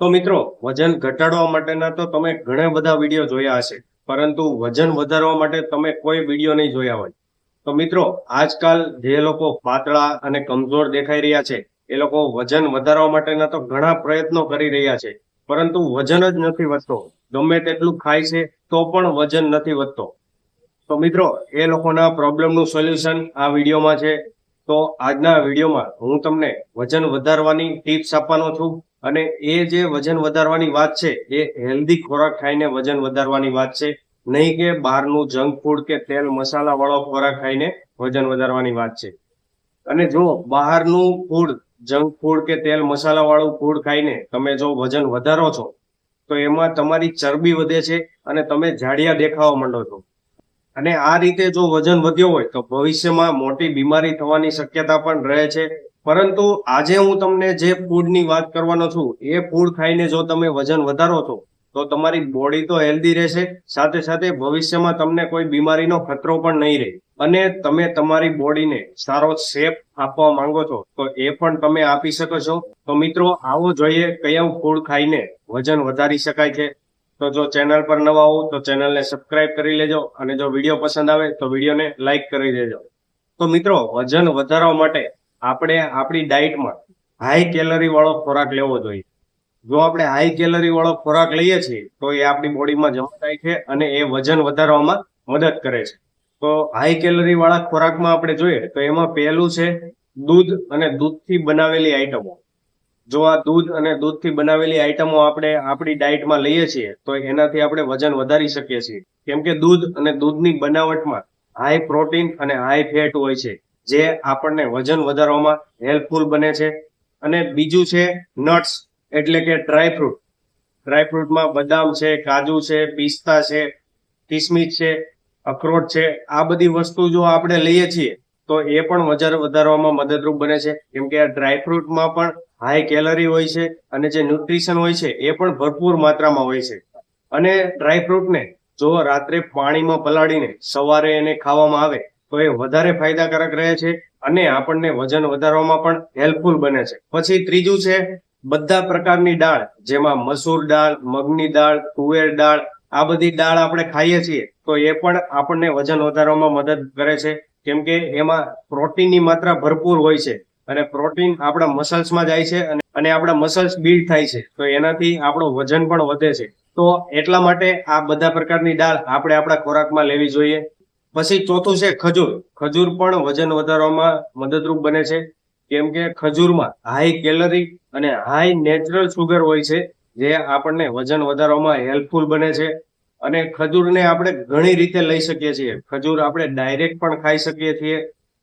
તો મિત્રો, વજન ઘટાડવા માટેના તો તમે ઘણા બધા વીડિયો જોયા હશે, પરંતુ વજન વધારવા માટે તમે કોઈ વીડિયો નહીં જોયા હોય. તો મિત્રો, આજકાલ જે લોકો પાતળા અને કમજોર દેખાઈ રહ્યા છે, એ લોકો વજન વધારવા માટેના તો ઘણા પ્રયત્નો કરી રહ્યા છે, પરંતુ વજન જ નથી વધતો. ગમે તેટલું ખાય છે, તો પણ વજન નથી વધતો. તો મિત્રો, એ લોકોના પ્રોબ્લેમનું સોલ્યુશન આ વિડીયોમાં છે. તો આજના વિડીયોમાં હું તમને વજન વધારવાની ટિપ્સ આપવાનો છું. અને એ જે વજન વધારવાની વાત છે, એ હેલ્ધી ખોરાક ખાઈને વજન વધારવાની વાત છે. નહીં કે બહારનું જંક ફૂડ કે તેલ મસાલા વાળો ખોરાક ખાઈને વજન વધારવાની વાત છે. અને જો બહારનું ફૂડ જંક ફૂડ કે તેલ મસાલા વાળું ફૂડ ખાઈને તમે જો વજન વધારો છો, તો એમાં તમારી ચરબી વધે છે અને તમે જાડિયા દેખાવા માંડો છો. અને આ રીતે જો વજન વધ્યો હોય તો ભવિષ્યમાં મોટી બીમારી થવાની શક્યતા પણ રહે છે. પરંતુ આજે હું તમને જે ફૂડની વાત કરવાનો છું, એ ફૂડ ખાઈને જો તમે વજન વધારો છો, તો તમારી બોડી તો હેલ્ધી રહેશે. સાથે સાથે ભવિષ્યમાં તમને કોઈ બીમારીનો ખતરો પણ નહીં રહે. અને તમે તમારી બોડીને સારો શેપ આપવા માંગો છો, તો એ પણ તમે આપી શકો છો. તો મિત્રો, આવો જોઈએ કયા ફૂડ ખાઈને વજન વધારી શકાય છે. તો જો ચેનલ પર નવા હોવ તો ચેનલને સબસ્ક્રાઇબ કરી લેજો અને જો વીડિયો પસંદ આવે તો વિડીયોને લાઇક કરી દેજો. તો મિત્રો, વજન વધારવા માટે આપણે આપણી ડાયટમાં હાઈ કેલરી વાળો ખોરાક લેવો જોઈએ. જો આપણે હાઈ કેલરી વાળો ખોરાક લઈએ છીએ, તો એ આપણી બોડીમાં જમા થાય છે અને એ વજન વધારવામાં મદદ કરે છે. તો હાઈ કેલરી વાળા ખોરાકમાં આપણે જોઈએ તો એમાં પહેલું છે દૂધ અને દૂધથી બનાવેલી આઈટમો જો આ દૂધ અને દૂધથી બનાવેલી આઈટમો આપણે આપણી ડાયટમાં લઈએ છીએ, તો એનાથી આપણે વજન વધારી શકીએ છીએ. કેમ કે દૂધ અને દૂધની બનાવટમાં હાઈ પ્રોટીન અને હાઈ ફેટ હોય છે, જે આપણને વજન વધારવામાં હેલ્પફુલ બને છે. અને બીજું છે નટ્સ એટલે કે ડ્રાયફ્રૂટ ડ્રાયફ્રૂટમાં બદામ છે, કાજુ છે, પિસ્તા છે, કિસમિસ છે, અખરોટ છે, આ બધી વસ્તુ જો આપણે લઈએ છીએ, તો એ પણ વજન વધારવામાં મદદરૂપ બને છે. કેમ કે આ ડ્રાયફ્રૂટમાં પણ હાઈ કેલરી હોય છે અને જે ન્યુટ્રિશન હોય છે એ પણ ભરપૂર માત્રામાં હોય છે. અને ડ્રાયફ્રૂટને જો રાત્રે પાણીમાં પલાળીને સવારે એને ખાવામાં આવે, તો એ વધારે ફાયદાકારક રહે છે અને આપણને વજન વધારવામાં પણ હેલ્પફુલ બને છે. પછી ત્રીજું છે બધા પ્રકારની દાળ, જેમાં મસૂર દાળ, મગની દાળ, તુવેર દાળ, આ બધી દાળ આપણે ખાઈએ છીએ, તો એ પણ આપણને વજન વધારવામાં મદદ કરે છે. કેમ કે એમાં પ્રોટીનની માત્રા ભરપૂર હોય છે. અને પ્રોટીન આપણા મસલ્સમાં જાય છે અને આપણા મસલ્સ બિલ્ડ થાય છે. તો એનાથી આપણું વજન પણ વધે છે. તો એટલા માટે આ બધા પ્રકારની દાળ આપણે આપણા ખોરાકમાં લેવી જોઈએ. પછી ચોથું છે ખજૂર. ખજૂર પણ વજન વધારવામાં મદદરૂપ બને છે. કેમ કે ખજૂરમાં હાઈ કેલરી અને હાઈ નેચરલ સુગર હોય છે, જે આપણને વજન વધારવામાં હેલ્પફુલ બને છે. અને ખજૂરને આપણે ઘણી રીતે લઈ શકીએ છીએ. ખજૂર આપણે ડાયરેક્ટ પણ ખાઈ શકીએ છીએ.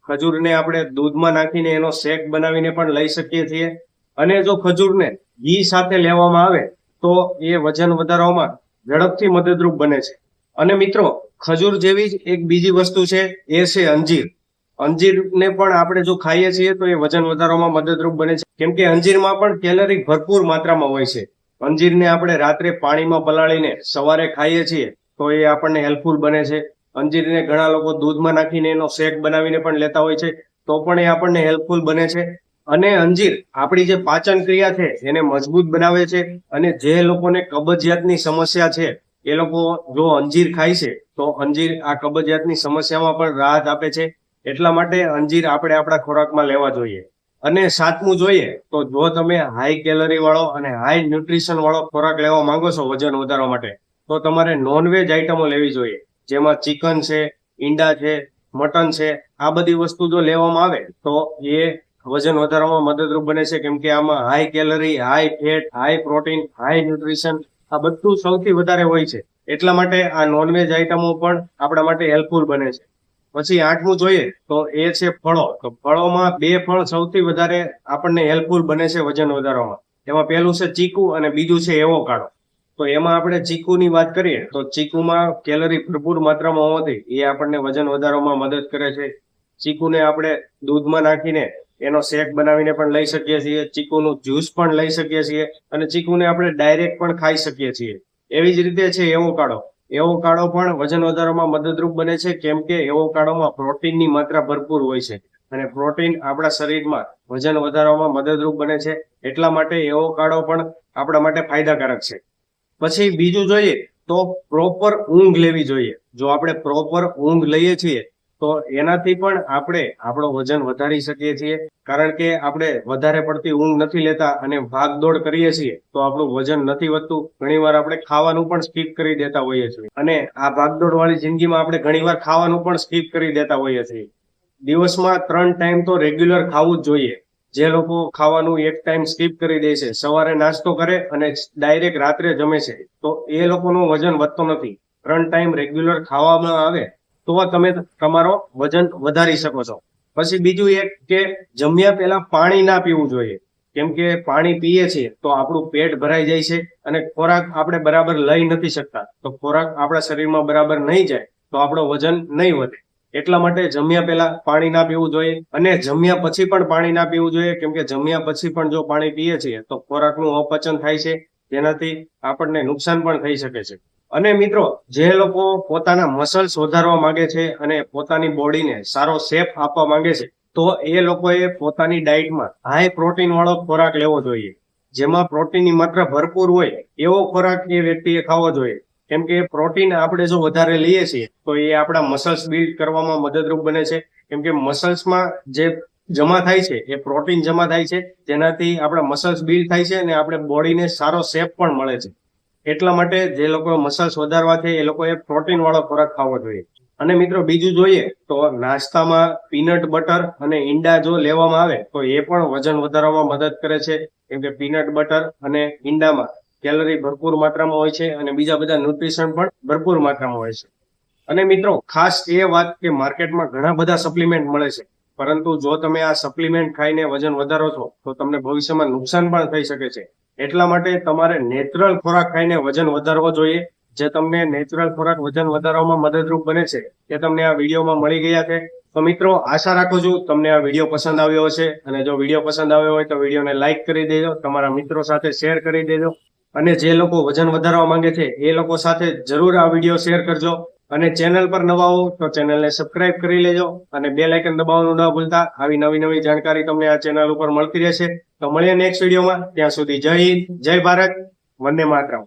ખજૂરને આપણે દૂધમાં નાખીને એનો શેક બનાવીને પણ લઈ શકીએ છીએ. અને જો ખજૂરને ઘી સાથે લેવામાં આવે, તો એ વજન વધારવામાં ઝડપથી મદદરૂપ બને છે. અને મિત્રો, ખજૂર જેવી જ એક બીજી વસ્તુ છે, એ છે અંજીર. અંજીરને પણ આપણે જો ખાઈએ છીએ, તો એ વજન વધારવામાં મદદરૂપ બને છે. કેમ કે અંજીરમાં પણ કેલરી ભરપૂર માત્રામાં હોય છે. અંજીરને આપણે રાત્રે પાણીમાં પલાળીને સવારે ખાઈએ છીએ, તો એ આપણને હેલ્પફુલ બને છે. અંજીરને ઘણા લોકો દૂધમાં નાખીને એનો શેક બનાવીને પણ લેતા હોય છે, તો પણ એ આપણને હેલ્પફુલ બને છે. અને અંજીર આપણી જે પાચન ક્રિયા છે, એને મજબૂત બનાવે છે અને જે લોકોને કબજિયાતની સમસ્યા છે, એ લોકો જો અંજીર ખાય છે, તો અંજીર આ કબજિયાતની સમસ્યામાં પણ રાહત આપે છે. એટલા માટે અંજીર આપણે આપણા ખોરાકમાં લેવા જોઈએ. અને સાતમું જોઈએ, તો જો તમે હાઈ કેલરી વાળો અને હાઈ ન્યુટ્રિશન વાળો ખોરાક લેવા માંગો છો વજન વધારવા માટે, તો તમારે નોનવેજ આઈટમો લેવી જોઈએ. જેમાં ચિકન છે, ઈંડા છે, મટન છે, આ બધી વસ્તુ જો લેવામાં આવે, તો એ વજન વધારવામાં મદદરૂપ બને છે. કેમ કે આમાં high calorie high fat high protein high nutrition આ બધું સૌથી વધારે હોય છે. એટલા માટે આ નોનવેજ આઈટમો પણ આપણા માટે હેલ્પફુલ બને છે. પછી આઠમું જોઈએ, તો એ છે ફળો. તો ફળોમાં બે ફળ સૌથી વધારે આપણને હેલ્પફુલ બને છે વજન વધારવામાં. એમાં પહેલું છે ચીકુ અને બીજું છે એવોકાડો. તો એમાં આપણે ચીકુની વાત કરીએ, તો ચીકુમાં કેલરી ભરપૂર માત્રામાં હોવાથી એ આપણને વજન વધારવામાં મદદ કરે છે. ચીકુને આપણે દૂધમાં નાખીને એનો શેક બનાવીને પણ લઈ શકીએ છીએ, ચીકુનું જ્યુસ પણ લઈ શકીએ છીએ અને ચીકુને આપણે ડાયરેક્ટ પણ ખાઈ શકીએ છીએ. એવી જ રીતે છે એવોકાડો. એવોકાડો પણ વજન વધારવામાં મદદરૂપ બને છે, કેમ કે એવોકાડોમાં પ્રોટીનની માત્રા ભરપૂર હોય છે અને પ્રોટીન આપણા શરીરમાં વજન વધારવામાં મદદરૂપ બને છે. એટલા માટે એવોકાડો પણ આપણા માટે ફાયદાકારક છે. પછી બીજું જોઈએ તો પ્રોપર ઊંઘ લેવી જોઈએ. જો આપણે પ્રોપર ઊંઘ લઈએ છીએ, તો એનાથી પણ આપણે આપણો વજન વધારી શકીએ છીએ. કારણ કે આપણે વધારે પડતી ઊંઘ નથી લેતા અને ભાગદોડ કરીએ છીએ, તો આપણું વજન નથી વધતું. ઘણીવાર આપણે ખાવાનું પણ સ્કીપ કરી દેતા હોઈએ છીએ. અને આ ભાગદોડ વાળી જિંદગીમાં આપણે ઘણીવાર ખાવાનું પણ સ્કીપ કરી દેતા હોઈએ છીએ. દિવસમાં ત્રણ ટાઈમ તો રેગ્યુલર ખાવું જ જોઈએ. જે લોકો ખાવાનું એક ટાઈમ સ્કીપ કરી દે છે, સવારે નાસ્તો કરે અને ડાયરેક્ટ રાત્રે જમે છે, તો એ લોકોનું વજન વધતો નથી. ત્રણ ટાઈમ રેગ્યુલર ખાવામાં આવે, તો તમે તમારો વજન વધારી શકો છો. પછી બીજું એક કે જમ્યા પહેલા પાણી ના પીવું જોઈએ. કેમ કે પાણી પીએ છીએ, તો આપણું પેટ ભરાઈ જાય છે અને ખોરાક આપણે બરાબર લઈ નથી શકતા. તો ખોરાક આપણા શરીરમાં બરાબર નહીં જાય, તો આપણો વજન નહીં વધે. એટલા માટે જમ્યા પહેલા પાણી ના પીવું જોઈએ અને જમ્યા પછી પણ પાણી ના પીવું જોઈએ. કેમ કે જમ્યા પછી પણ જો પાણી પીએ છીએ તો ખોરાકનું અપચન થાય છે, જેનાથી આપણને નુકસાન પણ થઈ શકે છે. અને મિત્રો, જે લોકો પોતાના મસલ્સ વધારવા માંગે છે અને પોતાની બોડીને સારો શેપ આપવા માંગે છે, તો એ લોકોએ પોતાની ડાયટમાં હાઈ પ્રોટીન વાળો ખોરાક લેવો જોઈએ. જેમાં પ્રોટીનની માત્રા ભરપૂર હોય એવો ખોરાક એ વ્યક્તિએ ખાવો જોઈએ. કેમ કે પ્રોટીન આપણે જો વધારે લઈએ છીએ, તો એ આપણા મસલ્સ બિલ્ડ કરવામાં મદદરૂપ બને છે. કેમ કે મસલ્સમાં જે જમા થાય છે, એ પ્રોટીન જમા થાય છે જેનાથી આપણા મસલ્સ બિલ્ડ થાય છે અને આપણે બોડીને સારો શેપ પણ મળે છે. એટલા માટે જે લોકો મસલ્સ વધારવા છે, એ લોકોએ પ્રોટીન વાળો ખોરાક ખાવો જોઈએ. અને મિત્રો બીજું જોઈએ, તો નાસ્તામાં પીનટ બટર અને ઈંડા જો લેવામાં આવે, તો એ પણ વજન વધારવામાં મદદ કરે છે. કેમ કે પીનટ બટર અને ઈંડામાં કેલરી ભરપૂર માત્રામાં હોય છે અને બીજા બધા ન્યુટ્રિશન પણ ભરપૂર માત્રામાં હોય છે. અને મિત્રો, ખાસ એ વાત કે માર્કેટમાં ઘણા બધા સપ્લિમેન્ટ મળે છે. પરંતુ જો તમે આ સપ્લિમેન્ટ ખાઈને વજન વધારો છો, તો તમને ભવિષ્યમાં નુકસાન પણ થઈ શકે છે. એટલા માટે તમારે નેચરલ ખોરાક ખાઈને વજન વધારવો જોઈએ. જે તમને નેચરલ ખોરાક વજન વધારવામાં મદદરૂપ બને છે તે તમને આ વિડીયોમાં મળી ગયા છે. તો મિત્રો, આશા રાખું છું તમને આ વીડિયો પસંદ આવ્યો હશે. અને જો વીડિયો પસંદ આવ્યો હોય તો વિડીયોને લાઇક કરી દેજો, તમારા મિત્રો સાથે શેર કરી દેજો. અને જે લોકો વજન વધારવા માંગે છે, એ લોકો સાથે જરૂર આ વીડિયો શેર કરજો. અને ચેનલ પર નવા હો તો ચેનલને સબસ્ક્રાઇબ કરી લેજો અને બે લાઇકન દબાવવાનું ન ભૂલતા. આવી નવી નવી જાણકારી તમને આ ચેનલ ઉપર મળતી રહેશે. તો મળીએ નેક્સ્ટ વિડીયોમાં. ત્યાં સુધી જય હિન્દ, જય ભારત, વંદે માતરમ.